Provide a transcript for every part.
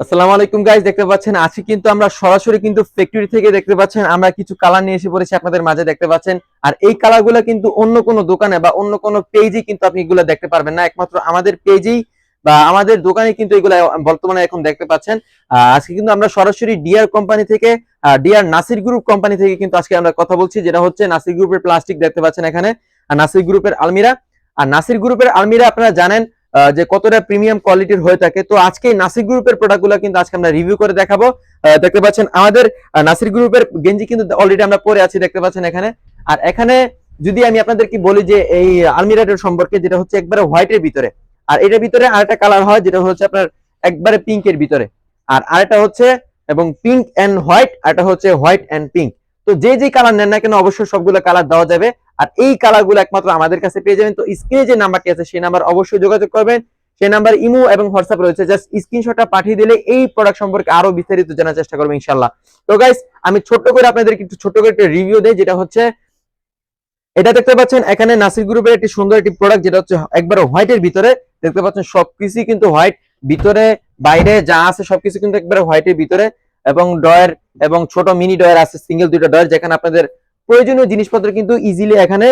আসসালামু আলাইকুম গাইজ দেখতে পাচ্ছেন আজকে কিন্তু আমরা সরাসরি কিন্তু ফ্যাক্টরি থেকে দেখতে পাচ্ছেন, আমরা কিছু কালার নিয়ে এসে পড়েছি আপনাদের মাঝে দেখতে পাচ্ছেন। আর এই কিন্তু অন্য কোনো দোকানে বা অন্য কোনো কিন্তু আপনি দেখতে পারবেন না, একমাত্র আমাদের বা আমাদের দোকানে কিন্তু বর্তমানে এখন দেখতে পাচ্ছেন। আজকে কিন্তু আমরা সরাসরি ডিআর কোম্পানি থেকে ডিআর নাসির গ্রুপ কোম্পানি থেকে কিন্তু আজকে আমরা কথা বলছি, যেটা হচ্ছে নাসির গ্রুপের প্লাস্টিক দেখতে পাচ্ছেন এখানে। আর নাসির গ্রুপের আলমিরা, আর নাসির গ্রুপের আলমিরা আপনারা জানেন যে কতটা প্রিমিয়াম কোয়ালিটির হয়ে থাকে। তো আজকে নাসির গ্রুপের প্রোডাক্টগুলো কিন্তু আজকে আমরা রিভিউ করে দেখাবো। দেখতে পাচ্ছেন আমাদের নাসির গ্রুপের গেঞ্জি কিন্তু অলরেডি আমরা পরে আছি, দেখতে পাচ্ছেন এখানে। আর এখানে যদি আমি আপনাদেরকে বলি যে এই আলমিরাটার সম্পর্কে, যেটা হচ্ছে একবারে হোয়াইটের ভিতরে। আর এটার ভিতরে আরেকটা কালার হয়, যেটা হচ্ছে আপনার একবারে পিঙ্কের ভিতরে। আর আরেকটা হচ্ছে এবং পিঙ্ক এন্ড হোয়াইট আরেকটা হচ্ছে হোয়াইট এন্ড পিঙ্ক তো যে যে কালার নেন না কেন, অবশ্যই সবগুলো কালার দেওয়া যাবে। আর এই কালারগুলো একমাত্র আমাদের কাছে পেয়ে যাবেন। তো স্ক্রিনে যে নাম্বারটি আছে, সেই নাম্বার অবশ্যই যোগাযোগ করবেন। সেই নাম্বার ইমো এবং হোয়াটসঅ্যাপ রয়েছে। জাস্ট স্ক্রিনশটটা পাঠিয়ে দিলে এই প্রোডাক্ট সম্পর্কে আরও বিস্তারিত জানার চেষ্টা করব ইনশাল্লাহ তো গাইস আমি ছোট্ট করে আপনাদের একটু ছোট্ট করে একটা রিভিউ দেই, যেটা হচ্ছে, এটা দেখতে পাচ্ছেন, এখানে নাসির গ্রুপের একটি সুন্দর একটি প্রোডাক্ট যেটা হচ্ছে একবার হোয়াইটের ভিতরে। দেখতে পাচ্ছেন সবকিছু কিন্তু হোয়াইট ভিতরে, বাইরে যা আছে, সবকিছু কিন্তু একবারে হোয়াইটের ভিতরে। এবং ডয়ের এবং ছোট মিনি ডয়ের আছে সিঙ্গেল দুটো ডয়ের যেখানে আপনাদের প্রয়োজনীয় জিনিসপত্র কিন্তু ইজিলি এখানে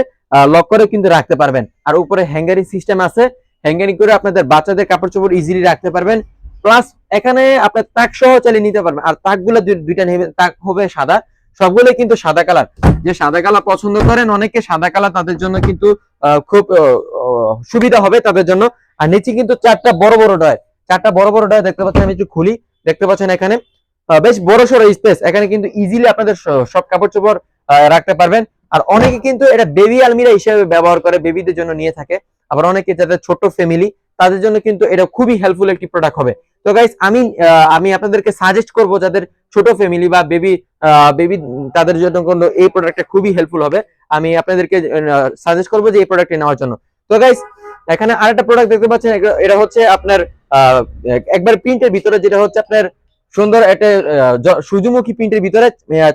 লক করে কিন্তু রাখতে পারবেন। আর উপরে হ্যাঙ্গারিং সিস্টেম আছে। হ্যাঙ্গারিং করে আপনাদের বাচ্চাদের কাপড় চোপড় ইজিলি রাখতে পারবেন। প্লাস এখানে আপনার তাক সহ চালিয়ে নিতে পারবেন। আর তাকগুলো দুই- দুইটা নেবেন তাক হবে সাদা। সবগুলোই কিন্তু সাদা কালার। যে সাদা কালার পছন্দ করেন, অনেকে সাদা কালার তাদের জন্য কিন্তু খুব সুবিধা হবে তাদের জন্য। আর নিচে কিন্তু চারটা বড় বড় ডয়। চারটা বড় বড় ডয় দেখতে পাচ্ছেন, আমি একটু খুলি। দেখতে পাচ্ছেন এখানে। বেশ বড় সড়ো স্পেস এখানে কিন্তু ইজিলি আপনাদের সব কাপড় চোপড় রাখতে পারবেন। আর অনেকে কিন্তু এটা বেবি আলমিরা হিসেবে ব্যবহার করে বেবিদের জন্য নিয়ে থাকে। আবার অনেকে যাদের ছোট ফ্যামিলি তাদের জন্য কিন্তু এটা খুবই হেল্পফুল একটি প্রোডাক্ট হবে। তো গাইস আমি আমি আপনাদেরকে সাজেস্ট করব যাদের ছোট ফ্যামিলি বা বেবি বেবি তাদের জন্য কিন্তু এই প্রোডাক্টটা খুবই হেল্পফুল হবে। আমি আপনাদেরকে সাজেস্ট করব যে এই প্রোডাক্টটি নেওয়ার জন্য। তো গাইস এখানে আরেকটা প্রোডাক্ট দেখতে পাচ্ছেন। এটা- হচ্ছে আপনার একবার প্রিন্টের ভিতরে যেটা হচ্ছে আপনার সুন্দর একটা সূর্যমুখী প্রিন্টের ভিতরে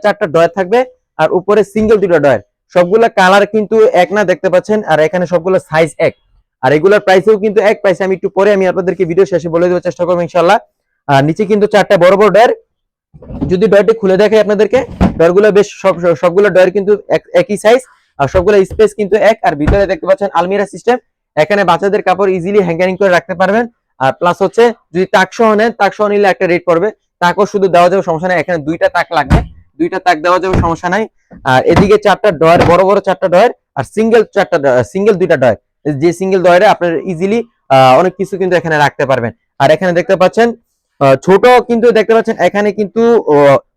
চারটা ডয়ার থাকবে। আর উপরে সিঙ্গেল দুটো ডয়ার সবগুলা কালার কিন্তু এক না, দেখতে পাচ্ছেন? আর এখানে সবগুলো সাইজ এক। আর এগুলোর প্রাইসেও কিন্তু এক। প্রাইসে আমি একটু পরে আমি আপনাদেরকে ভিডিও শেষে বলে দেওয়ার চেষ্টা করব ইনশাল্লাহ আর নিচে কিন্তু চারটা বড় বড় ডয়ার যদি ডয়ারটি খুলে দেখাই আপনাদেরকে ডয়ারগুলো বেশ সব সবগুলো ডয়ার কিন্তু এক- একই সাইজ আর সবগুলো স্পেস কিন্তু এক। আর ভিতরে দেখতে পাচ্ছেন আলমিরা সিস্টেম এখানে বাচ্চাদের কাপড় ইজিলি হ্যাঙ্গারিং করে রাখতে পারবেন। আর প্লাস হচ্ছে, যদি তাক সহ নেন, তাক সহ নিলে একটা রেট পড়বে। তাকও শুধু দেওয়া যাবে, সমস্যা নাই। এখানে দুইটা তাক লাগবে। দুইটা তাক দেওয়া যাবে, সমস্যা নাই। আর এদিকে চারটা ডয়ার বড় বড় চারটা ডয়ার আর সিঙ্গেল চারটা সিঙ্গেল দুইটা ডয়ার যে সিঙ্গেল ডয়ারে আপনার ইজিলি অনেক কিছু কিন্তু এখানে রাখতে পারবেন। আর এখানে দেখতে পাচ্ছেন ছোট কিন্তু দেখতে পাচ্ছেন, এখানে কিন্তু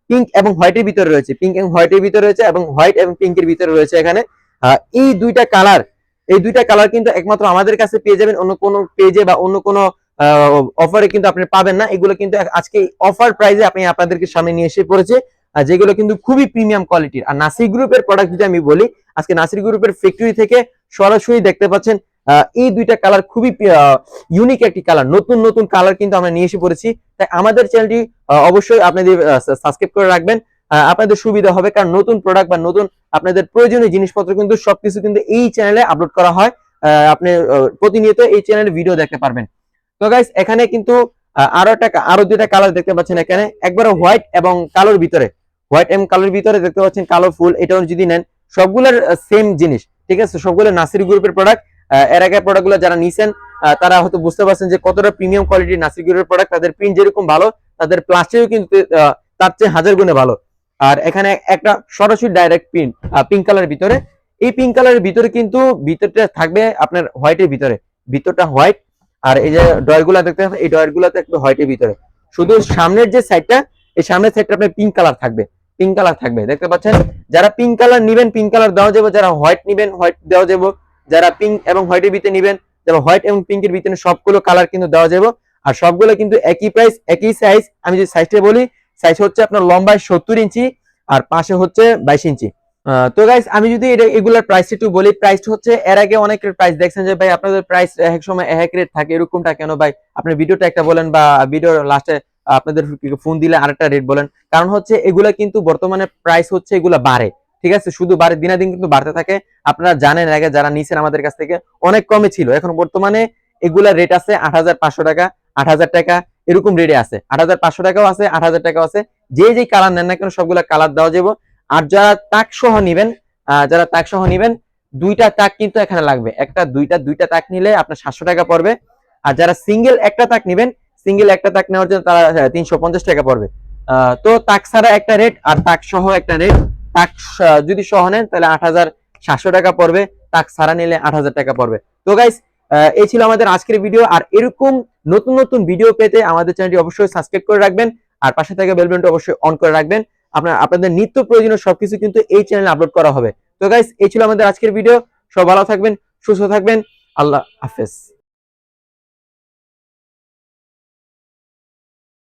পিঙ্ক এবং হোয়াইটের ভিতরে রয়েছে। পিঙ্ক এবং হোয়াইটের ভিতরে রয়েছে এবং হোয়াইট এবং পিঙ্কের ভিতরে রয়েছে এখানে। এই দুইটা কালার এই দুইটা কালার কিন্তু একমাত্র আমাদের কাছে পেয়ে যাবেন। অন্য কোনো পেজে বা অন্য কোনো অফারে কিন্তু আপনি পাবেন না। এগুলো কিন্তু আজকে অফার প্রাইসে আপনি আপনাদেরকে সামনে নিয়ে এসে পড়েছে। আর যেগুলো কিন্তু খুবই প্রিমিয়াম কোয়ালিটির আর নাসির গ্রুপের প্রোডাক্ট যদি আমি বলি, আজকে নাসির গ্রুপের ফ্যাক্টরি থেকে সরাসরি দেখতে পাচ্ছেন এই দুইটা কালার খুবই ইউনিক একটি কালার নতুন নতুন কালার কিন্তু আমরা নিয়ে এসে পড়েছি। তাই আমাদের চ্যানেলটি অবশ্যই আপনাদের সাবস্ক্রাইব করে রাখবেন। আপনাদের সুবিধা হবে কারণ নতুন প্রোডাক্ট বা নতুন আপনাদের প্রয়োজনীয় জিনিসপত্র কিন্তু সবকিছু কিন্তু এই চ্যানেলে আপলোড করা হয়। আপনি প্রতিনিয়ত এই চ্যানেলে ভিডিও দেখতে পারবেন। তো গাইস এখানে কিন্তু আরও একটা আরও দুইটা কালার দেখতে পাচ্ছেন এখানে। একবারে হোয়াইট এবং কালোর ভিতরে। হোয়াইট এবং কালোর ভিতরে দেখতে পাচ্ছেন কালো ফুল এটাও যদি নেন, সবগুলোর সেম জিনিস, ঠিক আছে? সবগুলো নাসির গ্রুপের প্রোডাক্টের আগে প্রোডাক্টগুলো যারা নিছেন তারা হয়তো বুঝতে পারছেন যে কতটা প্রিমিয়াম কোয়ালিটির নাসির গ্রুপের প্রোডাক্ট তাদের প্রিন্ট যেরকম ভালো, তাদের প্লাস্টিকও কিন্তু তার চেয়ে হাজার গুণে ভালো। আর এখানে একটা সরাসরি ডাইরেক্ট প্রিন্ট পিঙ্ক কালারের ভিতরে। এই পিঙ্ক কালারের ভিতরে কিন্তু ভিতরটা থাকবে আপনার হোয়াইটের ভিতরে। ভিতরটা হোয়াইট আর এই যে ডয়ারগুলা দেখতে পাচ্ছেন, এই ডয়ারগুলা থাকবে হোয়াইটের ভিতরে। শুধু সামনের যে সাইডটা এই সামনের সাইডটা আপনার পিঙ্ক কালার থাকবে পিঙ্ক কালার থাকবে। দেখতে পাচ্ছেন? যারা পিঙ্ক কালার নিবেন পিঙ্ক কালার দেওয়া যাবে, যারা হোয়াইট নিবেন, হোয়াইট দেওয়া যাবে। যারা পিঙ্ক এবং হোয়াইটের ভিতরে নিবেন, যারা হোয়াইট এবং পিঙ্কের ভিতরে সবগুলো কালার কিন্তু দেওয়া যাবে। আর সবগুলো কিন্তু একই প্রাইস একই সাইজ আমি যদি সাইজটা বলি সাইজ হচ্ছে আপনার লম্বায় সত্তর ইঞ্চি, আর পাশে হচ্ছে বাইশ ইঞ্চি। তো গাইস আমি যদি এটা এগুলার প্রাইস একটু বলি প্রাইস হচ্ছে, এর আগে অনেক প্রাইস দেখছেন যে, ভাই, আপনাদের প্রাইস এক সময় এক রেট থাকে, এরকমটা কেন? ভাই, আপনি ভিডিওটা একটা বলেন বা ভিডিওর লাস্টে আপনাদের ফোন দিলে আরেকটা রেট বলেন। কারণ হচ্ছে, এগুলা কিন্তু বর্তমানে প্রাইস হচ্ছে, এগুলা বাড়ে, ঠিক আছে? শুধু বাড়ে, দিনাদিন কিন্তু বাড়তে থাকে। আপনারা জানেন আগে যারা নিছেন আমাদের কাছ থেকে, অনেক কমে ছিল। এখন বর্তমানে এগুলা রেট আছে আট হাজার পাঁচশো টাকা, আট হাজার টাকা, এরকম রেটে আছে। আট হাজার পাঁচশো টাকাও আছে, আট হাজার টাকাও আছে। যে যে কালার নেন না কেন, সবগুলা কালার দেওয়া যাবে আর যারা তাক সহ নিবেন যারা তাক সহ নিবেন, দুইটা তাক কিন্তু এখানে লাগবে। একটা, দুইটা দুইটা তাক নিলে আপনার সাতশো টাকা পড়বে। আর যারা সিঙ্গেল একটা তাক নিবেন, সিঙ্গেল একটা তাক নেওয়ার জন্য তারা তিনশো পঞ্চাশ টাকা পড়বে। তো তাক ছাড়া একটা রেট, আর তাক সহ একটা রেট। তাক যদি সহ নেন, তাহলে আট হাজার সাতশো টাকা পড়বে। তাক ছাড়া নিলে আট হাজার টাকা পড়বে। তো গাইস এই ছিল আমাদের আজকের ভিডিও আর এরকম নতুন নতুন ভিডিও পেতে আমাদের চ্যানেলটি অবশ্যই সাবস্ক্রাইব করে রাখবেন। আর পাশে থাকা বেল বাটনটা অবশ্যই অন করে রাখবেন। আপনার, আপনাদের নিত্য প্রয়োজনীয় সবকিছু কিন্তু এই চ্যানেলে আপলোড করা হবে। তো গাইস এই ছিল আমাদের আজকের ভিডিও সব ভালো থাকবেন, সুস্থ থাকবেন। আল্লাহ হাফেজ।